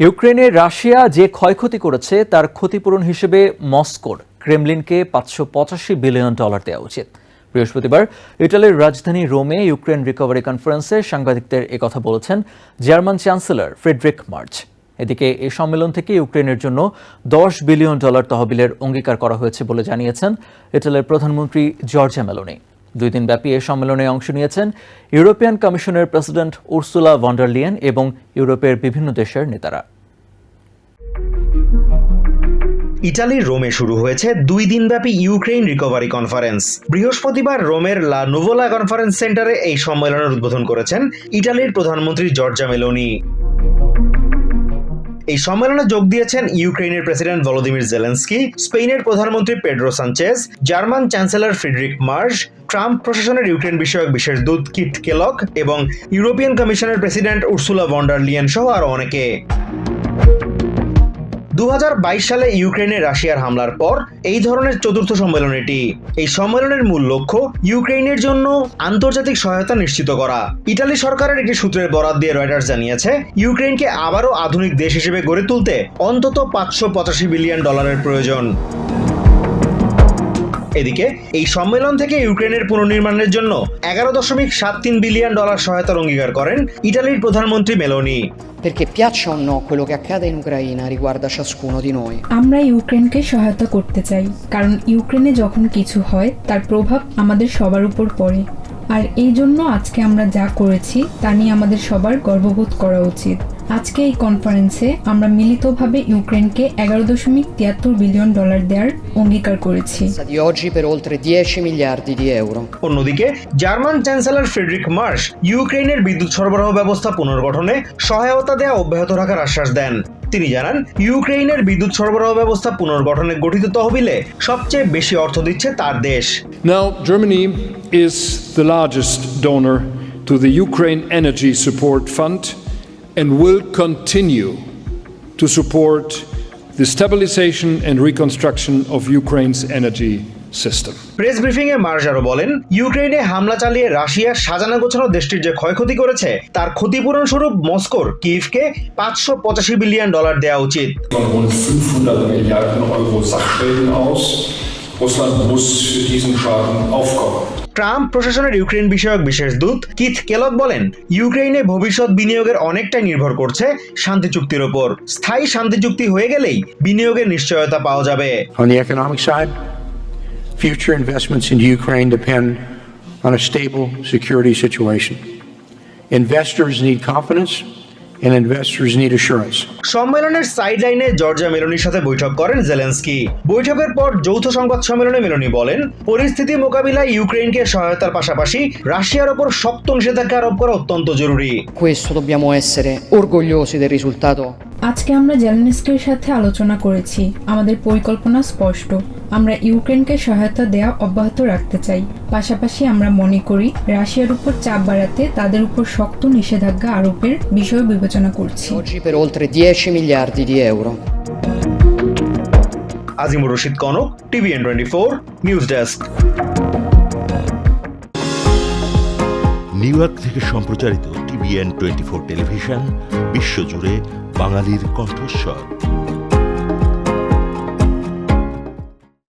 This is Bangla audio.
ইউক্রেনে রাশিয়া যে ক্ষয়ক্ষতি করেছে, তার ক্ষতিপূরণ হিসেবে মস্কোর ক্রেমলিনকে পাঁচশো পঁচাশি বিলিয়ন ডলার দেওয়া উচিত। বৃহস্পতিবার ইটালির রাজধানী রোমে ইউক্রেন রিকভারি কনফারেন্সে সাংবাদিকদের একথা বলেছেন জার্মান চ্যান্সেলর ফ্রেডরিক মার্চ। এদিকে এই সম্মেলন থেকে ইউক্রেনের জন্য দশ বিলিয়ন ডলার তহবিলের অঙ্গীকার করা হয়েছে বলে জানিয়েছেন ইটালির প্রধানমন্ত্রী জর্জা মেলোনি। দুই দিনব্যাপী এই সম্মেলনে অংশ নিয়েছেন ইউরোপিয়ান কমিশনের প্রেসিডেন্ট উর্সুলা ভন্ডারলিয়েন এবং ইউরোপের বিভিন্ন দেশের নেতারা। ইটালির রোমে শুরু হয়েছে দুই দিনব্যাপী ইউক্রেন রিকভারি কনফারেন্স বৃহস্পতিবার রোমের লা নোভোলা কনফারেন্স সেন্টারে এই সম্মেলনের উদ্বোধন করেছেন ইটালির প্রধানমন্ত্রী জর্জা মেলোনি এই সম্মেলনে যোগ দিয়েছেন ইউক্রেনের প্রেসিডেন্ট ভলোদিমির জেলেন্সকি স্পেনের প্রধানমন্ত্রী Pedro Sanchez, German chancellor Friedrich Merz Trump প্রশাসনের ইউক্রেন বিষয়ক বিশেষ দূত কিট কেলক এবং ইউরোপিয়ান কমিশনের প্রেসিডেন্ট উর্সুলা ভন্ডার লিয়েন সহ আরও অনেকে। দু হাজার বাইশ সালে ইউক্রেনে রাশিয়ার হামলার পর এই ধরনের চতুর্থ সম্মেলন এটি। এই সম্মেলনের মূল লক্ষ্য ইউক্রেনের জন্য আন্তর্জাতিক সহায়তা নিশ্চিত করা। ইটালি সরকারের একটি সূত্রের বরাত দিয়ে রয়টার্স জানিয়েছে ইউক্রেনকে আবারও আধুনিক দেশ হিসেবে গড়ে তুলতে অন্তত পাঁচশো পঁচাশি বিলিয়ন ডলারের প্রয়োজন। এদিকে এই সম্মেলন থেকে ইউক্রেনের পুনর্নির্মাণের জন্য এগারো দশমিক সাত তিন বিলিয়ন ডলার সহায়তার অঙ্গীকার করেন ইটালির প্রধানমন্ত্রী Meloni. Perché piaccia o no quello che accade in Ucraina riguarda ciascuno di noi. আমরা ইউক্রেনকে সহায়তা করতে চাই কারণ ইউক্রেনে যখন কিছু হয় তার প্রভাব আমাদের সবার উপর পড়ে। আর এই জন্য আজকে আমরা যা করেছি তা নিয়ে আমাদের সবার গর্ববোধ করা উচিত। আজকে এই কনফারেন্সে আমরা মিলিতভাবে ইউক্রেনকে এগারো দশমিক তিয়াত্তর বিলিয়ন ডলার দেওয়ার অঙ্গীকার করেছি। Di oggi per oltre 10 miliardi di euro. অন্যদিকে জার্মান চ্যান্সেলর ফ্রেডরিক মার্শ ইউক্রেনের বিদ্যুৎ সরবরাহ ব্যবস্থা পুনর্গঠনে সহায়তা দেওয়া অব্যাহত রাখার আশ্বাস দেন। তিনি জানান ইউক্রেনের বিদ্যুৎ সরবরাহ ব্যবস্থা পুনর্গঠনে গঠিত তহবিলে সবচেয়ে বেশি অর্থ দিচ্ছে তার দেশ। Now, Germany is the largest donor to the Ukraine Energy Support Fund and will continue to support the stabilization and reconstruction of Ukraine's energy system. Press briefing A Merz আরও বলেন ইউক্রেনে হামলা চালিয়ে রাশিয়া সাজানো গোছানো দেশটির যে ক্ষয়ক্ষতি করেছে তার ক্ষতিপূরণ স্বরূপ মস্কোর কিভকে পাঁচশো পঁচাশি বিলিয়ন ডলার দেওয়া উচিত von rund 500 Milliarden Euro Sachschäden aus. Russland muss für diesen Schaden aufkommen. Trump প্রশাসনের ইউক্রেন বিষয়ক বিশেষ দূত কিথ কেলক বলেন, ইউক্রেইনে ভবিষ্যৎ বিনিয়োগের অনেকটাই নির্ভর করছে শান্তি চুক্তির ওপর। স্থায়ী শান্তি চুক্তি হয়ে গেলেই বিনিয়োগের নিশ্চয়তা পাওয়া যাবে। On the economic side future investments in Ukraine depend on a stable security situation investors need confidence and investors need assurance. সম্মেলনের সাইড লাইনে জর্জিয়া মেলোনির সাথে বৈঠক করেন জেলেন্সকি বৈঠকের পর যৌথ সংবাদ সম্মেলনে মেলোনি বলেন পরিস্থিতি মোকাবিলায় ইউক্রেনকে সহায়তার পাশাপাশি রাশিয়ার ওপর শক্ত নিষেধাজ্ঞা আরোপ করা অত্যন্ত জরুরি Questo dobbiamo essere orgogliosi del risultato. আজকে আমরা জেলেনস্কির সাথে আলোচনা করেছি আমাদের পরিকল্পনা স্পষ্ট আমরা ইউক্রেনকে সহায়তা দেওয়া অব্যাহত রাখতে চাই। পাশাপাশি আমরা মনে করি রাশিয়ার উপর চাপ বাড়াতে তাদের উপর শক্ত নিষেধাজ্ঞা আরোপের বিষয় বিবেচনা করছি। Oggi per oltre 10 miliardi di Azimur Rashid Konok TVN twenty four news desk New York থেকে সম্প্রচারিত টিভিএন টোয়েন্টি ফোর টেলিভিশন বিশ্বজুড়ে বাঙালির কণ্ঠস্বর।